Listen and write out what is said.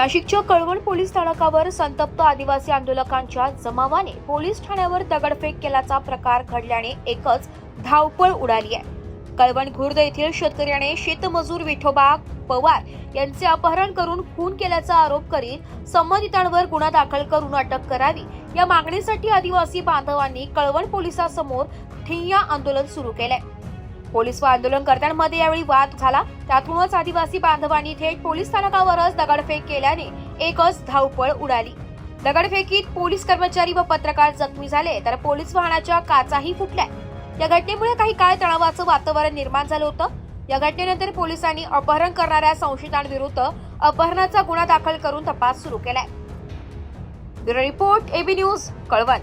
नाशिकच्या कळवण पोलीस स्थानकावर संतप्त आदिवासी आंदोलकांच्या जमावाने पोलीस ठाण्यावर दगडफेक केल्याचा प्रकार घडल्याने एकच धावपळ उडाली आहे. कळवण खुर्द येथील शेतकऱ्याने शेतमजूर विठोबा पवार यांचे अपहरण करून खून केल्याचा आरोप करीत संबंधितांवर गुन्हा दाखल करून अटक करावी. या मागणीसाठी आदिवासी बांधवांनी कळवण पोलिसांसमोर ठिय्या आंदोलन सुरू केलंय. पोलीस व आंदोलनकर्त्यांमध्ये यावेळी वाद झाला. त्यातूनच आदिवासी बांधवांनी थेट पोलीस स्थानकावरच दगडफेक केल्याने एकच धावपळ उडाली. दगडफेकीत पोलीस कर्मचारी व पत्रकार जखमी झाले तर पोलीस वाहनाच्या काचाही फुटल्या. या घटनेमुळे काही काळ तणावाचं वातावरण निर्माण झालं होतं. या घटनेनंतर पोलिसांनी अपहरण करणाऱ्या संशयितांविरुद्ध अपहरणाचा गुन्हा दाखल करून तपास सुरू केलाय. Bureau report AB news Kalwan.